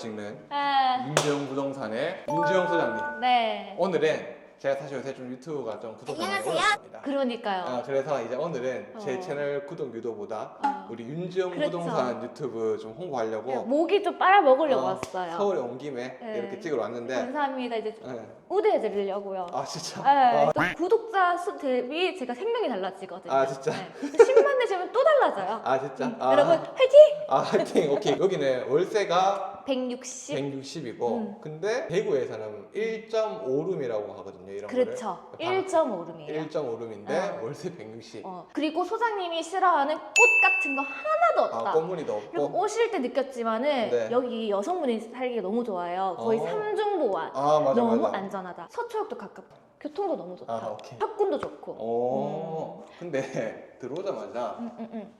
찍는 네. 윤재용 부동산의 윤재용 소장님. 네. 오늘은 제가 사실 요새 좀 유튜브가 좀 구독 많이 올랐습니다. 그러니까요. 아, 그래서 이제 오늘은 제 어. 채널 구독 유도보다 어. 우리 윤재용 그렇죠. 부동산 유튜브 좀 홍보하려고 모기 좀 빨아먹으려고 어, 왔어요. 서울에 온 김에 네. 이렇게 찍으러 왔는데 감사합니다. 이제 네. 우대해드리려고요. 아 진짜 네. 아, 또 구독자 수 대비 제가 생명이 달라지거든요. 아, 진짜? 네. 10만 되시면 또 달라져요. 아 진짜 음, 아, 여러분 화이팅! 아 하여튼 오케이 여기는 월세가 160. 160이고 음. 근데 대구에서는 1.5룸이라고 하거든요 이런 그렇죠. 거를 1.5룸이에요. 1.5룸인데 어. 월세 160 어. 그리고 소장님이 싫어하는 꽃 같은 거 하나도 없다. 아 꽃무늬도 그리고 없고 오실 때 느꼈지만은 네. 여기 여성분이 살기가 너무 좋아요. 거의 어. 삼중보안. 아 맞아 너무 맞아 안전하다. 서초역도 가깝다. 교통도 너무 좋다. 아 오케이 학군도 좋고. 오 근데 들어오자마자 음, 음, 음.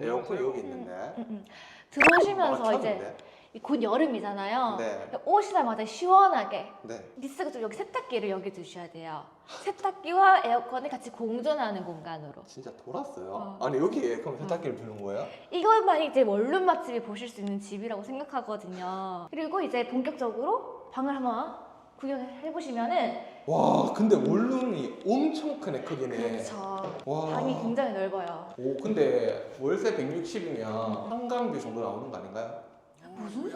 에어컨이 여기 있는데 음, 음. 들어오시면서 아, 이제? 곧 여름이잖아요. 네. 오시자마자 시원하게 네 니스가 좀 여기 세탁기를 여기 두셔야 돼요. 세탁기와 에어컨이 같이 공존하는 공간으로. 진짜 돌았어요 어. 아니 여기 에어컨 세탁기를 두는 거예요? 이것만 이제 원룸 맛집이 보실 수 있는 집이라고 생각하거든요. 그리고 이제 본격적으로 방을 한번 구경해 보시면은 와 근데 원룸이 엄청 크네 크기네 그렇죠. 와. 방이 굉장히 넓어요. 오 근데 월세 160이면 한강뷰 정도 나오는 거 아닌가요? 무슨?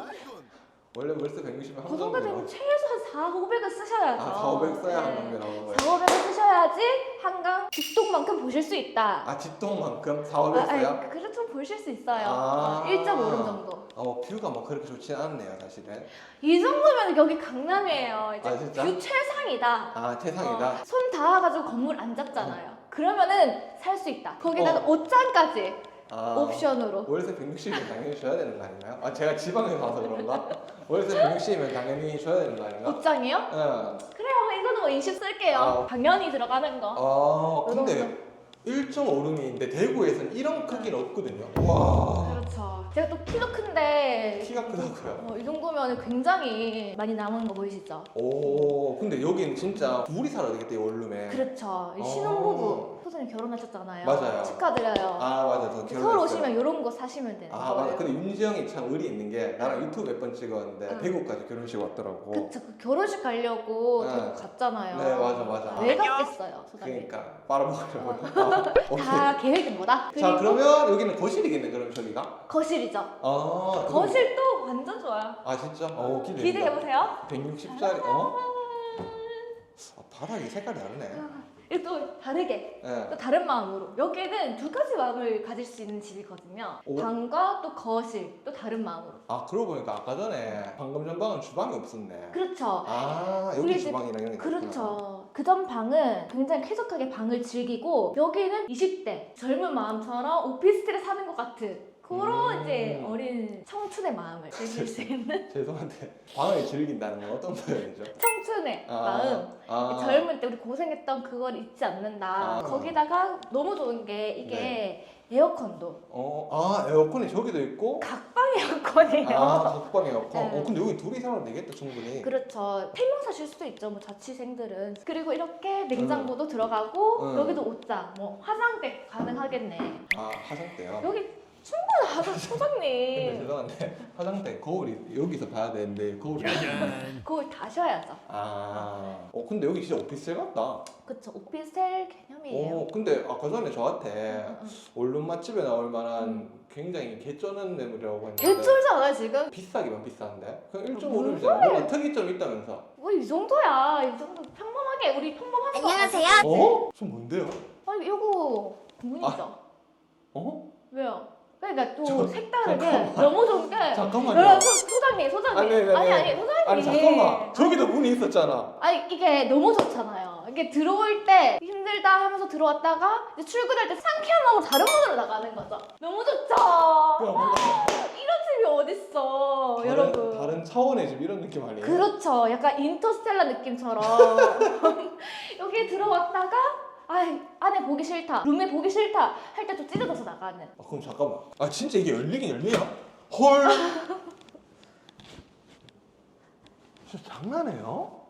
원래 월세 160이면 그 한강뷰 정도 되면 나오고 최소 한 4, 500을 쓰셔야죠. 아 4,500 써야 네. 한강뷰 나오는 거예요? 4, 500을 쓰셔야지 한강 뒷동만큼 보실 수 있다. 아 뒷동만큼 4,500 써요? 아, 그래도 좀 보실 수 있어요. 아. 어, 1.5룸 정도. 어 뷰가 뭐 그렇게 좋진 않네요 사실은 이 정도면 여기 강남이에요. 이제 아, 진짜? 뷰 최상이다. 아 세상이다 어, 손 닿아가지고 건물 안 잡잖아요. 그러면은 살 수 있다. 거기다가 어. 옷장까지 아 옵션으로. 월세 160이면 당연히 줘야 되는 거 아닌가요? 아 제가 지방에 가서 그런가? 월세 160이면 당연히 줘야 되는 거 아닌가? 옷장이요? 응. 그래요. 이거는 뭐 인식 쓸게요. 아. 당연히 들어가는 거. 아 근데 1.5룸인데 대구에서는 이런 크기는 없거든요 와 그렇죠. 제가 또 키도 큰데 키가 크다고요 어, 이 정도면 굉장히 많이 남은 거 보이시죠? 오 근데 여기는 진짜 둘이 살아야 되겠다 이 원룸에 그렇죠. 이 어. 신혼부부 소장님 결혼하셨잖아요. 맞아요. 축하드려요. 아 맞아 저 서울 결혼했어요 오시면 이런 거 사시면 되는 아 거예요. 맞아 근데 윤지영이 참 의리 있는 게 나랑 유튜브 몇 번 찍었는데 응. 대구까지 결혼식 왔더라고 그쵸. 그 결혼식 가려고 네. 대구 갔잖아요. 네, 맞아, 맞아. 왜 갔겠어요, 소장님? 그러니까 빨아먹으려고 아, 오케이 다 계획인 거다. 자 그리고 그러면 여기는 거실이겠네 그럼 저기가 거실이죠. 아 거실도 완전 좋아요. 아 진짜? 어 기대 기대해 보세요. 160짜리 어? 아, 바닥이 색깔이 다르네 또 다르게 예. 또 다른 마음으로 여기는 두 가지 마음을 가질 수 있는 집이거든요. 오. 방과 또 거실 또 다른 마음으로. 아 그러고 보니까 아까 전에 방금 전 방은 주방이 없었네 그렇죠. 아 우리 여기 집- 주방이랑 이런 게 그렇죠. 그전 방은 굉장히 쾌적하게 방을 즐기고 여기는 20대 젊은 마음처럼 오피스텔에 사는 것 같은 그런 음. 이제 어린 청춘의 마음을 즐길 수 있는. 죄송한데 방을 즐긴다는 건 어떤 표현이죠? 청춘의 아, 마음. 아, 젊을 때 우리 고생했던 그걸 잊지 않는다. 아. 거기다가 너무 좋은 게 이게 네. 에어컨도 어, 아 에어컨이 저기도 있고 각방 에어컨이에요. 아 각방 에어컨 네. 어 근데 여기 둘이 살아도 되겠다 충분히 그렇죠. 세 명 사실 수도 있죠. 뭐 자취생들은. 그리고 이렇게 냉장고도 들어가고 음. 여기도 옷장, 뭐 화장대 가능하겠네. 아 화장대요 여기 충분하죠, 근데 소장님. 죄송한데 화장대 거울이 여기서 봐야 되는데 거울이 그걸 다셔야죠. 아, 어 근데 여기 진짜 오피스텔 같다. 그쵸. 오피스텔 개념이에요. 어, 근데 아까 전에 저한테 응, 응. 맛집에 나올 만한 굉장히 개쩌는 매물이라고 했는데 개쩔지 않아요, 지금? 비싸기만 비싼데? 그냥 무슨 1.5룸이잖아. 뭔가 특이점 있다면서. 뭐 이 정도야. 이 정도 평범하게 우리 평범한 거. 안녕하세요. 어? 저 뭔데요? 아니, 이거 문이죠. 어? 왜요? 그러니까 또 저- 색다르게 잠깐만. 너무 좋은 게 잠깐만요. 여러분 소- 소장님 소장님 아니, 네, 네, 아니 네. 아니 소장님 아니 잠깐만. 저기도 문이 있었잖아. 아니 이게 너무 좋잖아요. 이게 들어올 때 힘들다 하면서 들어왔다가 이제 출근할 때 상쾌한 마음으로 다른 문으로 나가는 거죠. 너무 좋죠. 야, 뭔가 이런 집이 어딨어, 다른, 여러분. 다른 차원의 집 이런 느낌 아니에요? 그렇죠. 약간 인터스텔라 느낌처럼 여기 들어왔다가 아 안에 보기 싫다, 룸에 보기 싫다 할 때 또 찢어져서 나가는. 아, 그럼 잠깐만. 아 진짜 이게 열리긴 열리냐? 헐. 진짜 장난해요?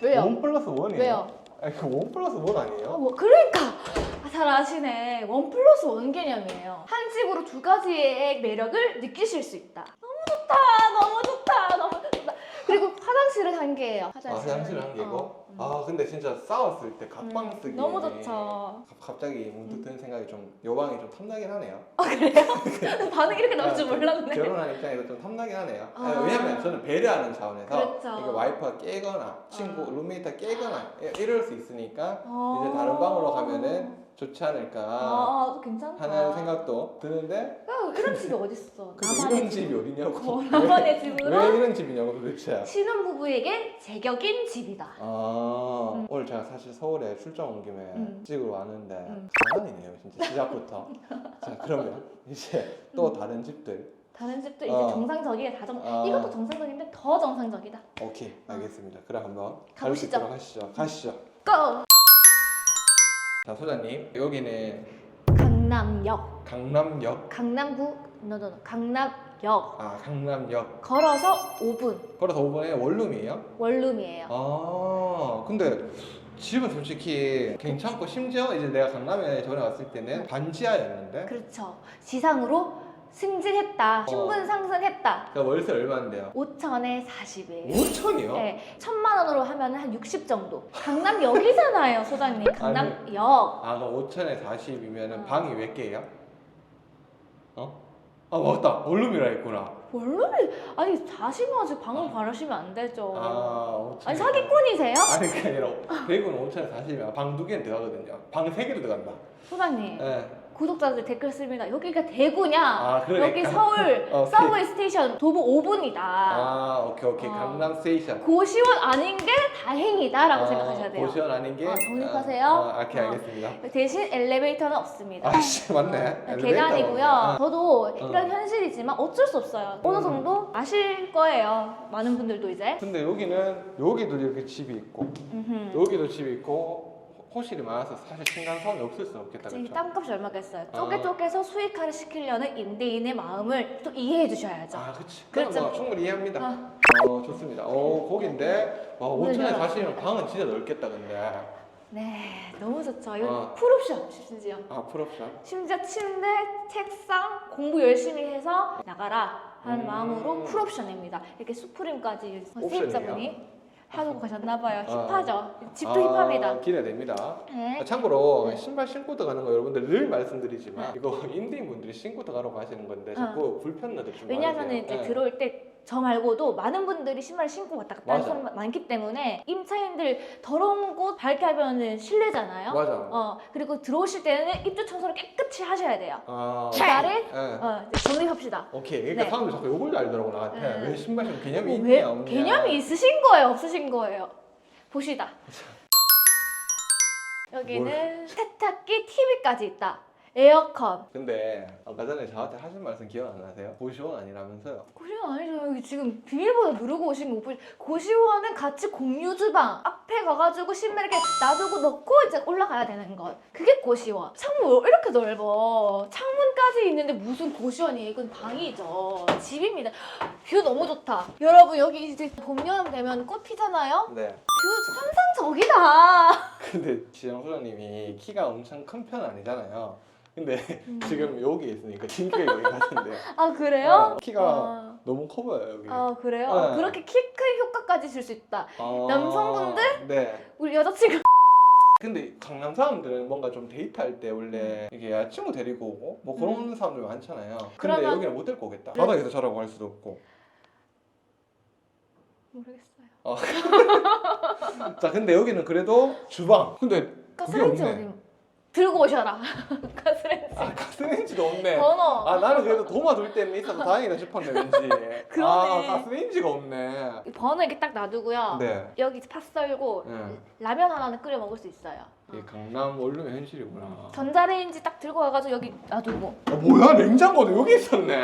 왜요? 원 플러스 원이에요? 왜요? 아니 그원 플러스 원 어, 아니에요? 뭐 그러니까 아, 잘 아시네 원 플러스 원 개념이에요 한 집으로 두 가지의 매력을 느끼실 수 있다 너무 한 개예요. 아, 화장실. 화장실 한 개고. 어, 음. 아 근데 진짜 싸웠을 때 각방 음, 쓰기 너무 좋죠. 갑자기 문득 드는 생각이 좀 요방이 좀 탐나긴 하네요. 반응 이렇게 나올 줄 몰랐네. 결혼한 입장에서 좀 탐나긴 하네요. 아. 아니, 왜냐면 저는 배려하는 차원에서 그렇죠. 이게 와이프가 깨거나 친구 아. 룸메이트가 깨거나 이- 이럴 수 있으니까 어. 이제 다른 방으로 가면은 좋지 않을까 아, 아, 괜찮다. 하는 생각도 드는데 야, 이런 집이 어딨어? 그 나만의 이런 집. 집이 어디냐고 어, 나만의 왜 집으로 이런 집이냐고 도대체 신혼부부에게 제격인 집이다. 아 음. 오늘 제가 사실 서울에 출장 온 김에 음. 찍으러 왔는데 음. 장난이네요 진짜 시작부터 자 그러면 이제 또 음. 다른 집들 다른 집도 이제 어. 정상적이게 다 정. 아. 이것도 정상적인데 더 정상적이다. 오케이 알겠습니다 그럼 한번 가보시죠. 하시죠 가시죠 고! 자 소장님 여기는 강남역. 강남역 강남구 노노노 강남역. 아 강남역 걸어서 5분 걸어서 5분에 원룸이에요? 원룸이에요. 아 근데 집은 솔직히 괜찮고 심지어 이제 내가 강남에 전에 왔을 때는 반지하였는데 그렇죠. 지상으로 승진했다. 어. 신분 상승했다. 그 월세 얼마인데요? 5천에 40에. 5천이요? 네, 천만 원으로 하면 한 60 정도. 강남역이잖아요, 소장님. 강남역. 아 그럼 5천에 40이면 어. 방이 몇 개예요? 어? 아 맞다 원룸이라 했구나 원룸이 아니 40만 원씩 방을 바르시면 안 되죠. 아 5천에 아니 사기꾼이세요? 아니 그게 아니라 대구는 5천에 40이면 방 두 개는 들어가거든요 방 세 개도 들어간다 소장님 네. 구독자들 댓글 씁니다. 여기가 대구냐? 아 그러니까 여기 서울 어, 서브웨이 스테이션 도보 5분이다. 아 오케이 오케이 어. 강남 스테이션 고시원 아닌 게 다행이다라고 아, 생각하셔야 돼요. 고시원 아닌 게 어, 정립하세요. 아, 아, 오케이 어. 알겠습니다 대신 엘리베이터는 없습니다. 아씨 맞네 어, 계단이고요. 없네. 저도 어. 이런 현실이지만 어쩔 수 없어요. 어느 음. 정도 아실 거예요. 많은 분들도 이제. 근데 여기는 여기도 이렇게 집이 있고 음흠. 여기도 집이 있고 호- 호실이 많아서 사실 층간소음이 없을 수 없겠다 지금 그렇죠? 땅값이 얼마겠어요? 아. 쪼개 쪼개서 수익화를 시키려는 임대인의 마음을 또 이해해 주셔야죠. 아 그치 그렇죠. 뭐 충분히 이해합니다 아. 어 좋습니다 어 거긴데 와 오늘 5천에 열어. 사시면 방은 진짜 넓겠다 근데 네, 너무 좋죠. 이거 아. 풀옵션 심지어. 아 풀옵션 심지어 침대, 책상 공부 열심히 해서 나가라 하는 음. 마음으로 풀옵션입니다. 이렇게 수프림까지 세입자분이 해두고 가셨나봐요. 아. 힙하죠. 집도 힙합니다. 기대됩니다 네. 아, 참고로 네. 신발 신고 들어가는 거 여러분들 늘 말씀드리지만 이거 임대인분들이 신고 들어가라고 하시는 건데 자꾸 불편하들 좀 어. 왜냐하면 많으세요. 이제 네. 들어올 때 저 말고도 많은 분들이 신발을 신고 왔다 갔다 하는 맞아. 사람 많기 때문에 임차인들 더러운 곳 밝게 하면은 실례잖아요. 맞아 어 그리고 들어오실 때는 입주 청소를 깨끗이 하셔야 돼요. 아 주말에 네. 어 이제 정립합시다. 오케이 그러니까 네. 사람들이 자꾸 욕을 알더라고 나한테 네. 왜 신발 좀 개념이 어, 있냐 왜 없냐 개념이 있으신 거예요, 없으신 거예요? 보시다. 여기는 세탁기, TV까지 있다. 에어컨. 근데 아까 전에 저한테 하신 말씀 기억 안 나세요? 고시원 아니라면서요 고시원 아니죠. 여기 지금 비밀번호 누르고 오신 거 보시. 고시원은 같이 공유 주방 앞에 가가지고 신발 이렇게 놔두고 넣고 이제 올라가야 되는 것. 그게 고시원. 창문 왜 이렇게 넓어? 창문까지 있는데 무슨 고시원이에요? 이건 방이죠. 집입니다. 뷰 너무 좋다. 여러분 여기 이제 봄 여름 되면 꽃 피잖아요. 네 뷰 환상적이다. 근데 지영 소장님이 키가 엄청 큰 편은 아니잖아요 근데 음. 지금 여기 있으니까 진짜 여기 같은데 아 그래요? 어, 키가 아, 너무 커 보여요 여기 아 그래요? 네. 그렇게 키 큰 효과까지 줄 수 있다. 아, 남성분들? 네 우리 여자친구 근데 강남 사람들은 뭔가 좀 데이트할 때 원래 이게 여자친구 데리고 오고 뭐 그런 사람들 많잖아요 근데 음. 그러면- 네. 여기는 못 데리고 오겠다 바닥에서 자라고 할 수도 없고 모르겠어요. 자 근데 여기는 그래도 주방 근데 그게 가스레인지 없네 어디? 들고 오셔라. 가스레인지. 아 가스레인지도 없네 번호. 아 나는 그래도 도마 둘 때는 있어서 다행이다 싶었네 왠지 그러네. 아 가스레인지가 없네 번호 이렇게 딱 놔두고요. 네 여기 팥 썰고 네. 라면 하나는 끓여 먹을 수 있어요. 이게 강남 원룸의 현실이구나 전자레인지 딱 들고 와가지고 여기 놔두고. 아 뭐야 냉장고도 여기 있었네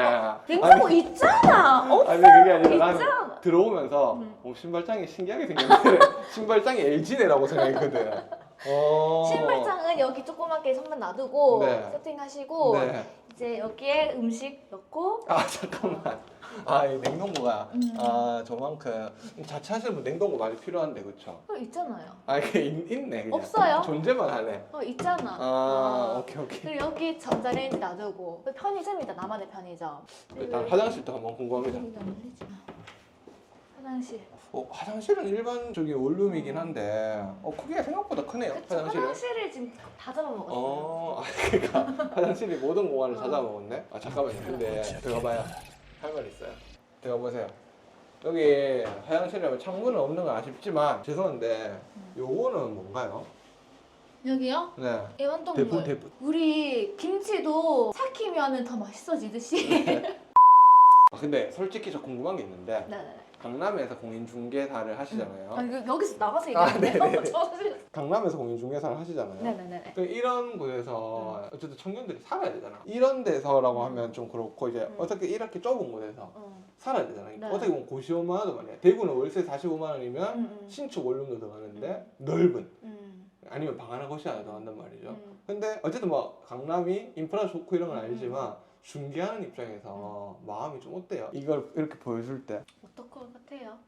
냉장고 아니, 있잖아. 어? 아니 그게 아니라 있잖아. 들어오면서 음. 어, 신발장이 신기하게 생겼네 신발장이 LG네라고 생각했거든 어. 신발장은 여기 조그맣게 손만 놔두고 네. 세팅하시고 네. 이제 여기에 음식 넣고 아 잠깐만 아 이 냉동고가 음. 아 저만큼 자취하시는 분 냉동고 많이 필요한데 그쵸? 어, 있잖아요. 아 이게 있, 있네 그냥 없어요. 존재만 하네 어 있잖아. 아 어. 오케이 오케이 그리고 여기 전자레인지 놔두고 편의점이다 나만의 편의점. 일단 화장실도 한번 궁금합니다 편의점 올리지 마. 화장실. 어, 화장실은 일반적인 원룸이긴 한데 어, 크기가 생각보다 크네요. 그쵸, 화장실은. 화장실을 지금 다 잡아먹었어요. 어, 아, 그러니까 화장실이 모든 공간을 다 잡아먹었네. 아 잠깐만요. 근데 들어가봐요. 할 말 있어요. 들어보세요. 여기 화장실에 창문은 없는 건 아쉽지만 죄송한데 요거는 뭔가요? 여기요? 네. 애완동물. 대분 대분. 우리 김치도 삭히면 더 맛있어지듯이. 아 근데 솔직히 저 궁금한 게 있는데 네네네. 강남에서 공인중개사를 하시잖아요. 아, 이거 여기서 나가서 아? 네네네. 저는- 강남에서 공인중개사를 하시잖아요. 네네네. 그 이런 곳에서 어쨌든 청년들이 살아야 되잖아. 이런 데서라고 음. 하면 좀 그렇고 이제 음. 어떻게 이렇게 좁은 곳에서 어. 살아야 되잖아. 네. 어떻게 보면 고시원만 하도 말이야. 대구는 월세 45만 원이면 음, 음. 신축 원룸도 들어가는데 넓은 음. 아니면 방 하나 거실 하나 들어간단 말이죠. 음. 근데 어쨌든 뭐 강남이 인프라 좋고 이런 건 음. 알지만 중개하는 입장에서 마음이 좀 어때요? 이걸 이렇게 보여줄 때. 어떨 것 같아요?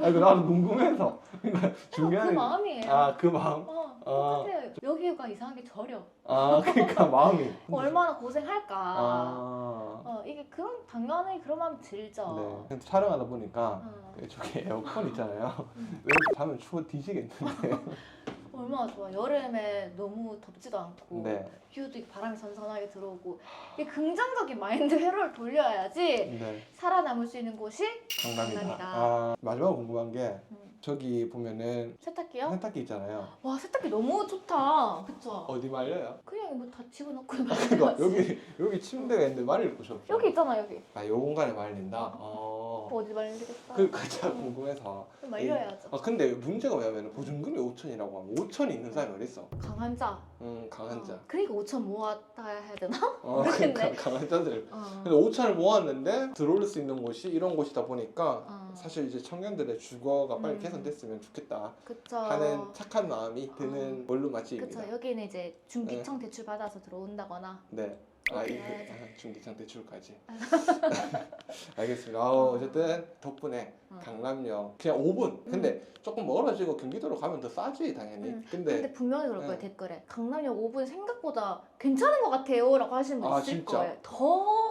아, 그 나도 궁금해서. 그러니까 그 중개하는 마음이에요. 아, 그 마음. 어, 아. 똑같아요. 여기가 이상하게 저려. 아, 그러니까 마음이. 얼마나 고생할까. 아. 어, 이게 그런 당연히 그런 마음 들죠. 네. 근데 촬영하다 보니까 어, 저기 에어컨 있잖아요. 음. 여기 가면 추워 뒤지겠는데. 얼마나 좋아. 여름에 너무 덥지도 않고 네. 뷰도 바람이 선선하게 들어오고 이게 긍정적인 마인드 회로를 돌려야지 네. 살아남을 수 있는 곳이 강남이다. 강남이다. 아, 마지막으로 궁금한 게 음, 저기 보면은 세탁기요? 세탁기 있잖아요. 와 세탁기 너무 좋다. 그쵸? 어디 말려요? 그냥 뭐 다 집어넣고 그러니까 말리는 여기 여기 침대가 있는데 말릴 곳이 없어. 여기 있잖아 여기. 아, 요 공간에 말린다. 어. 뭐 어디 말리겠어? 그 가장 궁금해서. 그럼 말려야죠. 아 근데 문제가 뭐냐면 보증금이 5천이라고 하면 5천이 있는 사람이 어디 있어? 강한 자. 음 강한 자. 어, 그러니까 5천 모았다 해야 되나? 어, 모르겠네. 그러니까 강한 자들. 어. 근데 5천을 모았는데 들어올 수 있는 곳이 이런 곳이다 보니까 어. 사실 이제 청년들의 주거가 빨리 음. 개선됐으면 좋겠다 그쵸. 하는 착한 마음이 드는 원룸 맛집입니다. 그쵸. 여기는 이제 중기청 대출 받아서 들어온다거나. 네. 아. 이게 아, 중기장 대출까지. 알겠습니다. 아, 어쨌든 덕분에 어. 강남역 그냥 5분. 근데 조금 멀어지고 경기도로 가면 더 싸지 당연히. 음. 근데, 근데 분명히 그럴 거예요 네. 댓글에 강남역 5분 생각보다 괜찮은 것 같아요라고 하시는 분 아, 있을 진짜? 거예요. 더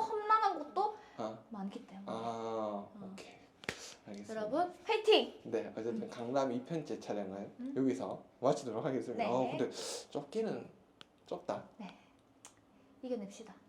험난한 곳도 아, 많기 때문에. 아 오케이. 알겠습니다. 여러분 화이팅! 네, 어쨌든 강남 2편째 촬영은 음. 여기서 마치도록 하겠습니다. 네. 아, 근데 좁기는 좁다. 이겨냅시다.